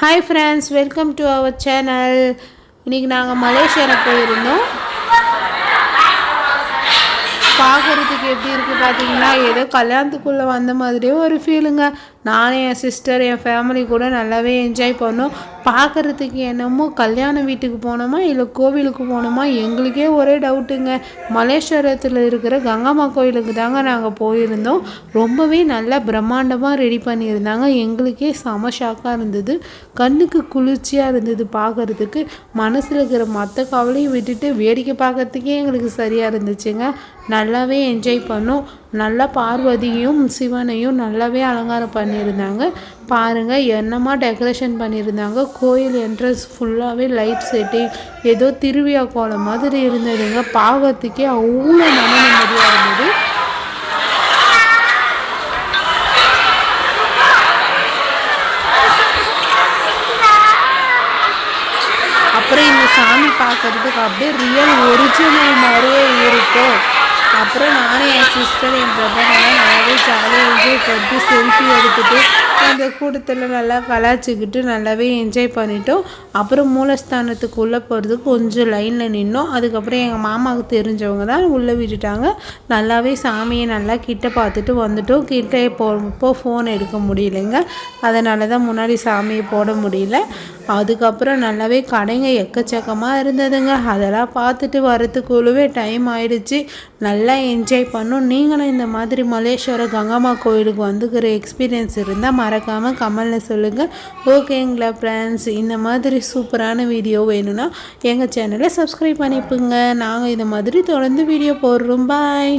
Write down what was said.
Hi friends welcome to our channel இன்றைக்கி நாங்கள் மலேசியாவில் போயிருந்தோம். பார்க்குறதுக்கு எப்படி இருக்குது பார்த்தீங்கன்னா ஏதோ கல்யாணத்துக்குள்ளே வந்த மாதிரியே ஒரு ஃபீலுங்க நானும் என் சிஸ்டர் என் ஃபேமிலி கூட நல்லாவே என்ஜாய் பண்ணோம். பார்க்குறதுக்கு என்னமோ கல்யாண வீட்டுக்கு போனோமா இல்லை கோவிலுக்கு போனோமா எங்களுக்கே ஒரே டவுட்டுங்க மலேஸ்வரத்தில் இருக்கிற கங்கம்மா கோயிலுக்கு தாங்க நாங்கள் போயிருந்தோம். ரொம்பவே நல்லா பிரம்மாண்டமாக ரெடி பண்ணியிருந்தாங்க. எங்களுக்கே செம ஷாக்காக இருந்தது. கண்ணுக்கு குளிர்ச்சியாக இருந்தது பார்க்குறதுக்கு. மனசில் இருக்கிற மற்ற கவலையும் விட்டுட்டு வேடிக்கை பார்க்கறதுக்கே எங்களுக்கு சரியாக இருந்துச்சுங்க. நல்லாவே என்ஜாய் பண்ணோம். நல்லா பார்வதியும் சிவனையும் நல்லாவே அலங்காரம் பண்ணி பண்ணியிருந்தாங்க. பாருங்கள் என்னமா டெக்கரேஷன் பண்ணியிருந்தாங்க. கோயில் என்ட்ரன்ஸ் ஃபுல்லாகவே லைட் செட்டிங் ஏதோ திருவிழா கோலம் மாதிரி இருந்ததுங்க. பார்க்கறதுக்கே அவ்வளோ மன நிம்மதியாக இருந்தது. அப்புறம் இந்த சாமி பார்க்கறதுக்கு அப்படியே ரியல் ஒரிஜினல் மாதிரியே இருக்கும் அப்புறம் நானும் என் சிஸ்டர் என் பிரதர் நல்லாவே ஜாலியாக என்ஜாய் பண்ணிட்டு செல்ஃபி எடுத்துகிட்டு அந்த கூட்டத்தில் நல்லா கலாச்சிக்கிட்டு நல்லாவே என்ஜாய் பண்ணிட்டோம். அப்புறம் மூலஸ்தானத்துக்குள்ளே போகிறதுக்கு கொஞ்சம் லைனில் நின்னோம். அதுக்கப்புறம் எங்கள் மாமாவுக்கு தெரிஞ்சவங்க தான் உள்ளே விட்டுட்டாங்க. நல்லாவே சாமியை நல்லா கிட்ட பார்த்துட்டு வந்துட்டோம். கிட்டே போகிறப்போ ஃபோன் எடுக்க முடியலைங்க. அதனால தான் முன்னாடி சாமியை போட முடியல. அதுக்கப்புறம் நல்லாவே கடைங்க எக்கச்சக்கமாக இருந்ததுங்க. அதெல்லாம் பார்த்துட்டு வரத்துக்குள்ளவே டைம் ஆயிடுச்சு. நல்லா நல்லா என்ஜாய் பண்ணோம். நீங்களும் இந்த மாதிரி மலேஸ்வர கங்கம்மா கோயிலுக்கு வந்துக்கிற எக்ஸ்பீரியன்ஸ் இருந்தால் மறக்காமல் கமலில் சொல்லுங்கள் ஓகேங்களா ஃப்ரெண்ட்ஸ் இந்த மாதிரி சூப்பரான வீடியோ வேணும்னா எங்கள் சேனலை சப்ஸ்கிரைப் பண்ணிப்புங்க நாங்கள் இந்த மாதிரி தொடர்ந்து வீடியோ போடுறோம். பாய்